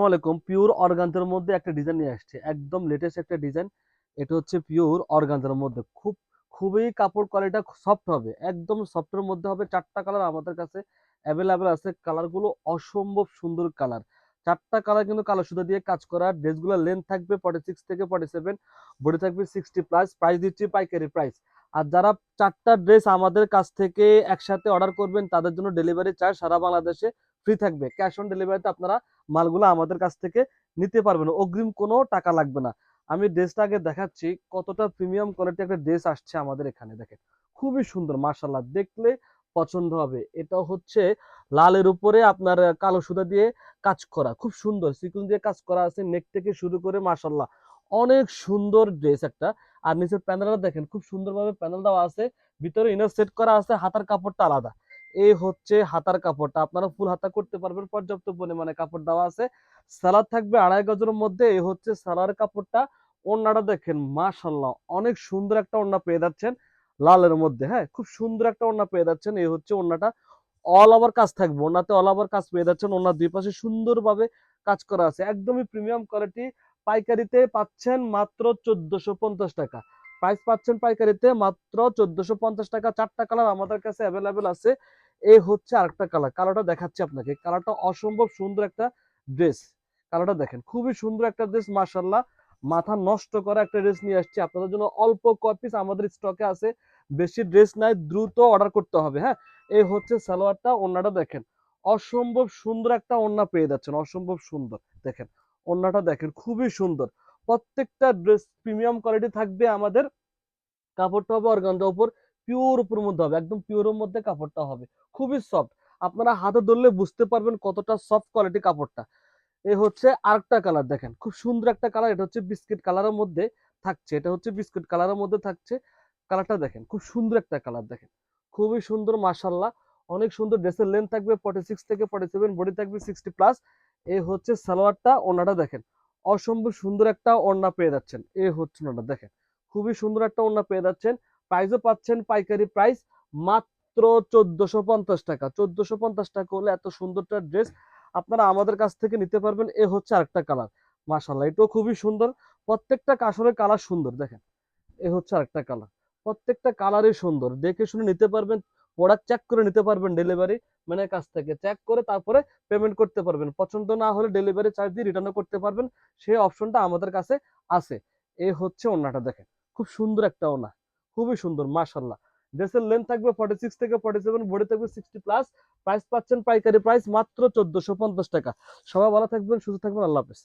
আসসালামাইকুম pure organza মধ্যে একটা ডিজাইন নিয়ে আসছে। একদম লেটেস্ট একটা ডিজাইন এটা হচ্ছে পিওর অর্গানজার মধ্যে। খুব, খুবই কাপড় কোয়ালিটা সফট হবে। একদম সফটের মধ্যে হবে। চারটা কালার আমাদের কাছে অ্যাভেলেবেল আছে। কালারগুলো অসম্ভব সুন্দর কালার চারটা কালার কিন্তু কালো সুতা দিয়ে কাজ করা। ড্রেসগুলো লেন্থ থাকবে ফর্টি সিক্স থেকে ফর্টি সেভেন বডি থাকবে সিক্সটি প্লাস প্রাইস দিচ্ছি পাইকারি প্রাইস আর যারা চারটা ড্রেস আমাদের কাছ থেকে একসাথে অর্ডার করবেন, তাদের জন্য ডেলিভারি চার্জ সারা বাংলাদেশে ফ্রি থাকবে। ক্যাশ অন ডেলিভারিতে আপনারা মালগুলো আমাদের কাছ থেকে নিতে পারবেন। অগ্রিম কোনো টাকা লাগবে না। আমি ড্রেসটা আগে দেখাচ্ছি, কতটা প্রিমিয়াম কোয়ালিটি একটা ড্রেস আসছে আমাদের এখানে, দেখেন। খুবই সুন্দর মার্শাল্লাহ দেখলে পছন্দ হবে। এটা হচ্ছে লালের উপরে আপনার কালো সুতা দিয়ে কাজ করা, খুব সুন্দর। সিকুন দিয়ে কাজ করা আছে নেক থেকে শুরু করে মার্শাল্লাহ অনেক সুন্দর ড্রেস একটা। আর নিচের প্যানেলটা দেখেন, খুব সুন্দরভাবে প্যানেল দেওয়া আছে, ভিতরে ইনার সেট করা আছে, হাতার কাপড়টা আলাদা। এই হচ্ছে হাতার কাপড়টা। আপনারা ফুল হাতা করতে পারবেন, পর্যাপ্ত পরিমাণে কাপড় দেওয়া আছে। সালাদ থাকবে আড়াই গজের মধ্যে এই হচ্ছে সালার কাপড়টা। ওড়নাটা দেখেন মাশাল্লাহ অনেক সুন্দর একটা ওড়না পেয়ে যাচ্ছেন লালের মধ্যে হ্যাঁ? খুব সুন্দর একটা ওড়না পেয়ে যাচ্ছেন এই হচ্ছে ওড়নাটা। অল ওভার কাজ থাকবে, ওড়নাতে অল ওভার কাজ পেয়ে যাচ্ছেন ওড়নার দুই পাশে সুন্দরভাবে কাজ করা আছে। একদমই প্রিমিয়াম কোয়ালিটি পাইকারিতে পাচ্ছেন মাত্র চোদ্দশো পঞ্চাশ টাকা। প্রাইস পাচ্ছেন পাইকারিতে মাত্র চোদ্দশো পঞ্চাশ টাকা। চারটা কালার আমাদের কাছে অ্যাভেলেবেল আছে। এই হচ্ছে আরেকটা কালার কালারটা দেখাচ্ছি আপনাকে। কালারটা অসম্ভব সুন্দর একটা ড্রেস কালারটা দেখেন, খুবই সুন্দর একটা ড্রেস মার্শাল্লাহ মাথা নষ্ট করা একটা ড্রেস নিয়ে আসছি আপনাদের জন্য। অল্প কপিস আমাদের স্টকে আছে। বেশি ড্রেস নাই, দ্রুত অর্ডার করতে হবে হ্যাঁ? এই হচ্ছে সালোয়ারটা, ওন্নাটা দেখেন। অসম্ভব সুন্দর একটা ওন্না পেয়ে যাচ্ছেন, অসম্ভব সুন্দর। দেখেন, ওন্নাটা দেখেন, খুবই সুন্দর। প্রত্যেকটা ড্রেস প্রিমিয়াম কোয়ালিটি থাকবে আমাদের কাপড়টা হবে অর্গানজা উপর। পিওর উপর মধ্যে হবে, একদম পিওরের মধ্যে কাপড়টা হবে। খুবই সফট আপনারা হাতে ধরলে বুঝতে পারবেন কতটা সফট কোয়ালিটি কাপড়টা। এ হচ্ছে আরেকটা কালার দেখেন, খুব সুন্দর একটা কালার এটা হচ্ছে বিস্কিট কালারের মধ্যে থাকছে, এটা হচ্ছে বিস্কিট কালারের মধ্যে থাকছে। কালারটা দেখেন, খুব সুন্দর একটা কালার দেখেন, খুবই সুন্দর মাশাল্লাহ অনেক সুন্দর ড্রেসের লেন্থ থাকবে ফর্টি সিক্স থেকে ফর্টি সেভেন বডি থাকবে সিক্সটি প্লাস এ হচ্ছে সালোয়ারটা ওনাটা দেখেন, অসম্ভব সুন্দর একটা ওড়না পেয়ে যাচ্ছেন। এ হচ্ছে ওনাটা দেখেন, খুবই সুন্দর একটা ওড়না পেয়ে যাচ্ছেন। প্রাইসও পাচ্ছেন পাইকারি প্রাইস মাত্র চোদ্দশো পঞ্চাশ টাকা। চোদ্দশো পঞ্চাশ টাকা হলে এত সুন্দরটা ড্রেস আপনারা আমাদের কাছ থেকে নিতে পারবেন। এ হচ্ছে আরেকটা কালার মাশাল্লাহ এটাও খুবই সুন্দর। প্রত্যেকটা কাসরের কালার সুন্দর, দেখেন। এ হচ্ছে আরেকটা কালার প্রত্যেকটা কালারই সুন্দর। দেখে শুনে নিতে পারবেন প্রোডাক্ট চেক করে নিতে পারবেন ডেলিভারি ম্যানের কাছ থেকে। চেক করে তারপরে পেমেন্ট করতে পারবেন। পছন্দ না হলে ডেলিভারি চার্জ দিয়ে রিটার্নও করতে পারবেন। সেই অপশনটা আমাদের কাছে আছে। এ হচ্ছে ওনাটা দেখেন। খুব সুন্দর একটা ওনা খুবই সুন্দর মাশাল্লাহ ড্রেসের লেন্থ থাকবে ফর্টি সিক্স থেকে ফর্টি সেভেন বডি থাকবে সিক্সটি প্লাস প্রাইস পাচ্ছেন পাইকারি প্রাইস মাত্র চোদ্দশো পঞ্চাশ টাকা। সবাই ভালো থাকবেন, সুস্থ থাকবেন, আল্লাহ হাফেজ।